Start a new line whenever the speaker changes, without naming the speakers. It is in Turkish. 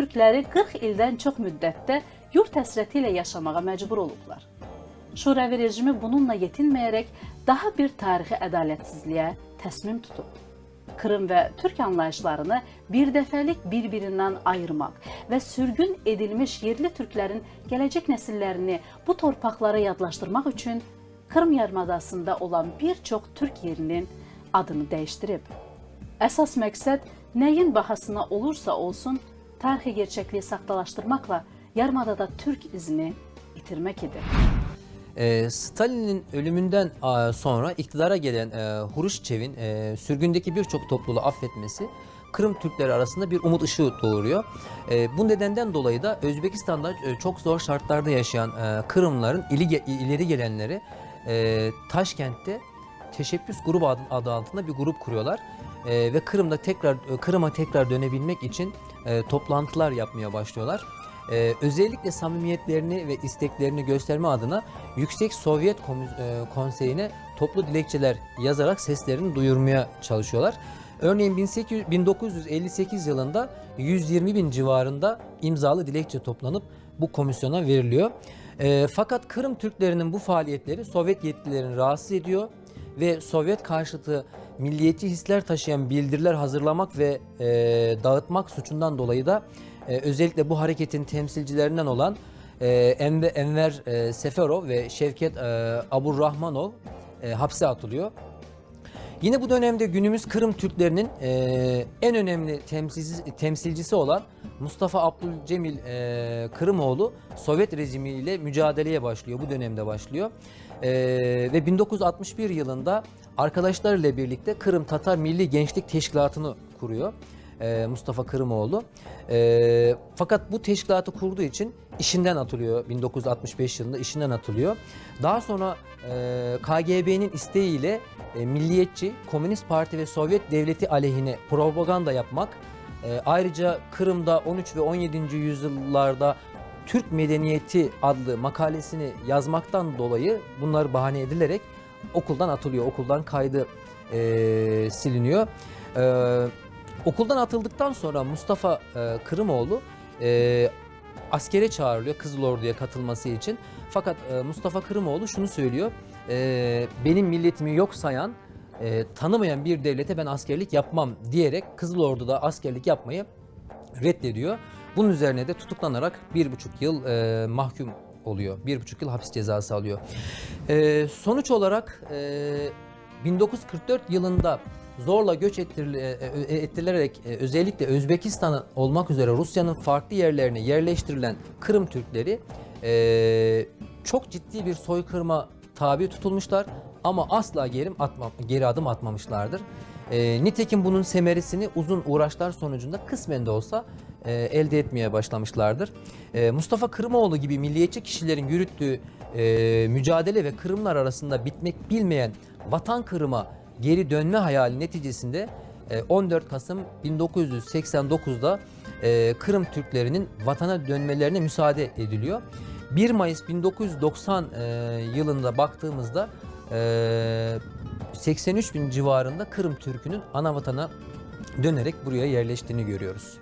türkləri 40 ildən çox müddətdə yurt həsrəti ilə yaşamağa məcbur olublar. Şuravi rejimi bununla yetinməyərək daha bir tarixi ədalətsizliyə təsmim tutub. Krım və Türk anlayışlarını birdəfəlik bir-birindən ayırmaq və sürgün edilmiş yerli türklərin gələcək nəsillərini bu torpaqlara yadlaşdırmaq üçün Krım yarımadasında olan bir çox türk yerinin adını dəyişdirib. Əsas məqsəd nəyin bahasına olursa olsun tarixi gerçəkliyi saxtalaşdırmaqla yarımadada türk izini itirmək idi.
Ee, Stalin'in ölümünden a, sonra iktidara gelen e, Huruşçev'in e, sürgündeki birçok topluluğu affetmesi Kırım Türkleri arasında bir umut ışığı doğuruyor. E, bu nedenden dolayı da Özbekistan'da e, çok zor şartlarda yaşayan e, Kırımların ileri gelenleri e, Taşkent'te Teşebbüs Grubu adı altında bir grup kuruyorlar. E, ve Kırım'da tekrar e, Kırım'a tekrar dönebilmek için e, toplantılar yapmaya başlıyorlar. Ee, özellikle samimiyetlerini ve isteklerini gösterme adına Yüksek Sovyet e, Konseyi'ne toplu dilekçeler yazarak seslerini duyurmaya çalışıyorlar. Örneğin 1800 1958 yılında 120 bin civarında imzalı dilekçe toplanıp bu komisyona veriliyor. Ee, fakat Kırım Türklerinin bu faaliyetleri Sovyet yetkililerini rahatsız ediyor ve Sovyet karşıtı milliyetçi hisler taşıyan bildiriler hazırlamak ve e, dağıtmak suçundan dolayı da e, özellikle bu hareketin temsilcilerinden olan e, Enver, Enver e, Seferov ve Şevket e, Aburrahmanov e, hapse atılıyor. Yine bu dönemde günümüz Kırım Türklerinin e, en önemli temsilcisi, temsilcisi olan Mustafa Abdülcemil e, Kırımoğlu Sovyet rejimiyle mücadeleye başlıyor. Bu dönemde başlıyor. E, ve 1961 yılında arkadaşlarıyla birlikte Kırım Tatar Milli Gençlik Teşkilatı'nı kuruyor. E, Mustafa Kırımoğlu. E, fakat bu teşkilatı kurduğu için işinden atılıyor 1965 yılında işinden atılıyor. Daha sonra e, KGB'nin isteğiyle milliyetçi, Komünist Parti ve Sovyet Devleti aleyhine propaganda yapmak, ayrıca Kırım'da 13 ve 17. yüzyıllarda Türk Medeniyeti adlı makalesini yazmaktan dolayı bunlar bahane edilerek okuldan atılıyor, okuldan kaydı e, siliniyor. E, okuldan atıldıktan sonra Mustafa e, Kırımoğlu e, askere çağrılıyor Kızıl Ordu'ya katılması için. Fakat e, Mustafa Kırımoğlu şunu söylüyor. e, benim milletimi yok sayan, e, tanımayan bir devlete ben askerlik yapmam diyerek Kızıl Ordu'da askerlik yapmayı reddediyor. Bunun üzerine de tutuklanarak bir buçuk yıl e, mahkum oluyor. Bir buçuk yıl hapis cezası alıyor. E, sonuç olarak e, 1944 yılında zorla göç ettirile- e, e, ettirilerek e, özellikle Özbekistan olmak üzere Rusya'nın farklı yerlerine yerleştirilen Kırım Türkleri e, çok ciddi bir soykırıma tabi tutulmuşlar ama asla geri, atma, geri adım atmamışlardır. E, nitekim bunun semeresini uzun uğraşlar sonucunda kısmen de olsa e, elde etmeye başlamışlardır. E, Mustafa Kırımoğlu gibi milliyetçi kişilerin yürüttüğü e, mücadele ve Kırımlar arasında bitmek bilmeyen vatan Kırım'a geri dönme hayali neticesinde e, 14 Kasım 1989'da e, Kırım Türklerinin vatana dönmelerine müsaade ediliyor. 1 Mayıs 1990 e, yılında baktığımızda e, 83 bin civarında Kırım Türk'ünün ana vatana dönerek buraya yerleştiğini görüyoruz.